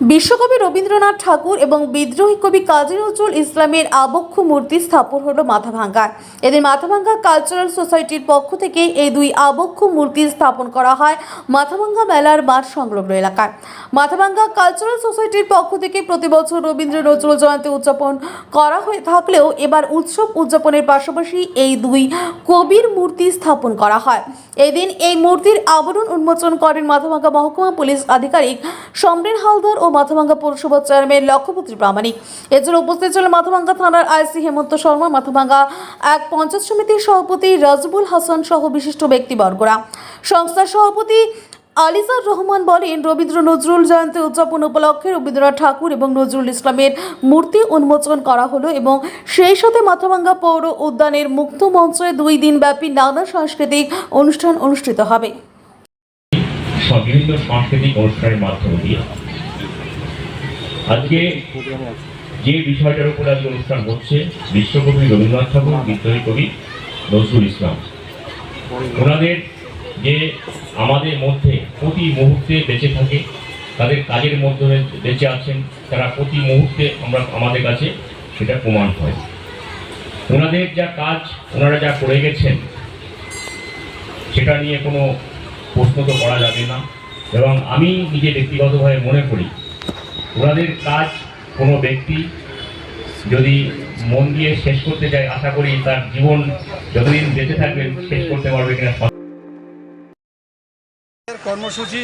বিশ্বকবি রবীন্দ্রনাথ ঠাকুর এবং বিদ্রোহী কবি কাজী নজরুল ইসলামের আবক্ষ মূর্তি স্থাপন হলো মাথাভাঙ্গায় এদিন মাথাভাঙ্গা কালচারাল সোসাইটির পক্ষ থেকে এই দুই আবক্ষ মূর্তি স্থাপন করা হয় মাথাভাঙ্গা মেলার মাঠ সংলগ্ন এলাকায়। মাথাভাঙ্গা কালচারাল সোসাইটির পক্ষ থেকে প্রতি বছর রবীন্দ্র নজরুল জয়ন্তী উদযাপন করা হয়ে থাকলেও এবার উৎসব উদযাপনের পাশাপাশি এই দুই কবির মূর্তি স্থাপন করা হয়। এদিন এই মূর্তির আবরণ উন্মোচন করেন মাথাভাঙ্গা মহকুমা পুলিশ আধিকারিক সমরেন হালদার ও মাথাভাঙ্গা পৌরসভার চেয়ারম্যান লক্ষ্যপতি প্রামাণিক। এছাড়া উপস্থিত ছিলেন মাথাভাঙ্গা থানার আইসি হেমন্ত শর্মা, মাথাভাঙ্গা এক পঞ্চায়েত সমিতির সভাপতি রাজবুল হাসান সহ বিশিষ্ট ব্যক্তিবর্গরা। সংস্থার সভাপতি আলিজার রহমান বলেন, রবীন্দ্র নজরুল জয়ন্তী উদযাপন উপলক্ষে রবীন্দ্রনাথ ঠাকুর এবং নজরুল ইসলামের মূর্তি উন্মোচন করা হলো এবং সেই সাথে মাথাভাঙ্গা পৌর উদ্যানের মুক্ত মঞ্চে দুই দিনব্যাপী নানা সাংস্কৃতিক অনুষ্ঠান অনুষ্ঠিত হবে। অনুষ্ঠানের মাধ্যমে দিয়ে আজকে যে বিষয়টার উপর আজকে অনুষ্ঠান হচ্ছে, বিশ্বকবি রবীন্দ্রনাথ ঠাকুর, বিদ্রোহী কবি নজরুল ইসলাম। ওনাদের যে আমাদের মধ্যে প্রতি মুহূর্তে বেঁচে থাকে, তাদের কাজের মধ্যে বেঁচে আছেন, তারা প্রতি মুহূর্তে আমরা, আমাদের কাছে সেটা প্রমাণ হয়। ওনাদের যা কাজ, ওনারা যা করে গেছেন, সেটা নিয়ে কোনো প্রশ্ন তো করা যাবে না। এবং আমি নিজে ব্যক্তিগতভাবে মনে করি ওনাদের কাজ কোনো ব্যক্তি যদি মন দিয়ে শেষ করতে চায়, আশা করি তার জীবন যতদিন বেঁচে থাকবেন, শেষ করতে পারবে কিনা কর্মসূচি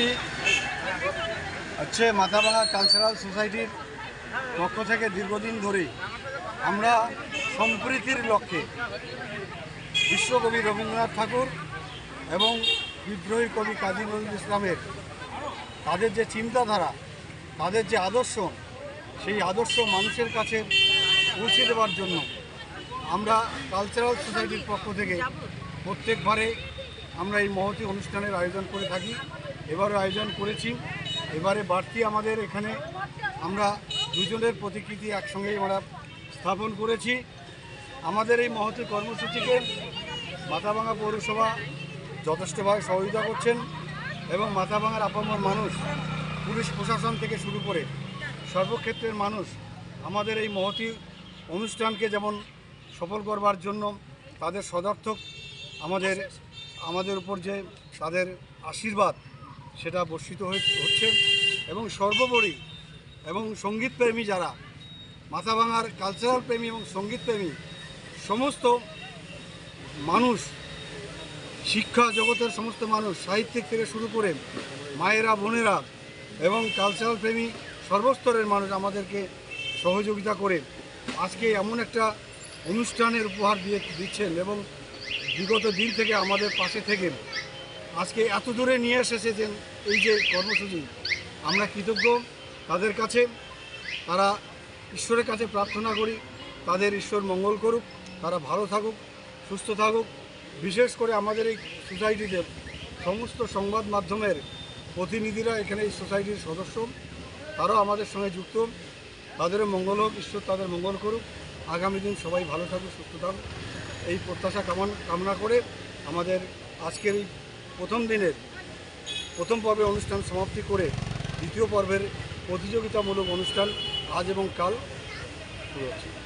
হচ্ছে মাথাভাঙা কালচারাল সোসাইটির পক্ষ থেকে দীর্ঘদিন ধরে আমরা সম্প্রীতির লক্ষ্যে বিশ্বকবি রবীন্দ্রনাথ ঠাকুর এবং বিদ্রোহী কবি কাজী নজরুল ইসলামের তাদের যে চিন্তাধারা তাদের যে আদর্শ, সেই আদর্শ মানুষের কাছে পৌঁছে দেওয়ার জন্য আমরা কালচারাল সোসাইটির পক্ষ থেকে প্রত্যেকবারে আমরা এই মহতি অনুষ্ঠানের আয়োজন করে থাকি। এবারও আয়োজন করেছি। এবারে বাড়তি আমাদের এখানে আমরা দুজনের প্রতিকৃতি একসঙ্গেই আমরা স্থাপন করেছি। আমাদের এই মহতি কর্মসূচিকে মাথাভাঙা পৌরসভা যথেষ্টভাবে সহযোগিতা করছেন এবং মাথাভাঙার আপামর মানুষ পুলিশ প্রশাসন থেকে শুরু করে সর্বক্ষেত্রের মানুষ আমাদের এই মহতি অনুষ্ঠানকে যেমন সফল করবার জন্য তাদের সদর্থক, আমাদের আমাদের উপর যে তাদের আশীর্বাদ, সেটা বর্ষিত হচ্ছে এবং সর্বোপরি এবং সঙ্গীতপ্রেমী যারা, মাথাভাঙার কালচারাল প্রেমী এবং সঙ্গীতপ্রেমী, সমস্ত মানুষ, শিক্ষা জগতের সমস্ত মানুষ, সাহিত্যিক থেকে শুরু করে মায়েরা, বোনেরা এবং কালচারাল প্রেমী সর্বস্তরের মানুষ আমাদেরকে সহযোগিতা করে আজকে এমন একটা অনুষ্ঠানের উপহার দিয়ে দিচ্ছেন এবং বিগত দিন থেকে আমাদের পাশে থেকে আজকে এত দূরে নিয়ে এসেছেন এই যে কর্মসূচি, আমরা কৃতজ্ঞ। তাদের কাছে তারা ঈশ্বরের কাছে প্রার্থনা করি, তাদের ঈশ্বর মঙ্গল করুক, তারা ভালো থাকুক, সুস্থ থাকুক। বিশেষ করে আমাদের এই সোসাইটিতে সমস্ত সংবাদ মাধ্যমের প্রতিনিধিরা এখানে এই সোসাইটির সদস্য। তারাও আমাদের সঙ্গে যুক্ত। তাদেরও মঙ্গল হোক, ঈশ্বর তাদের মঙ্গল করুক। আগামী দিন সবাই ভালো থাকুক, সুস্থ থাকুক। এই প্রত্যাশা কামন, কামনা করে আমাদের আজকের এই প্রথম দিনের প্রথম পর্বের অনুষ্ঠান সমাপ্তি করে দ্বিতীয় পর্বের প্রতিযোগিতামূলক অনুষ্ঠান আজ এবং কাল শুরু হচ্ছে।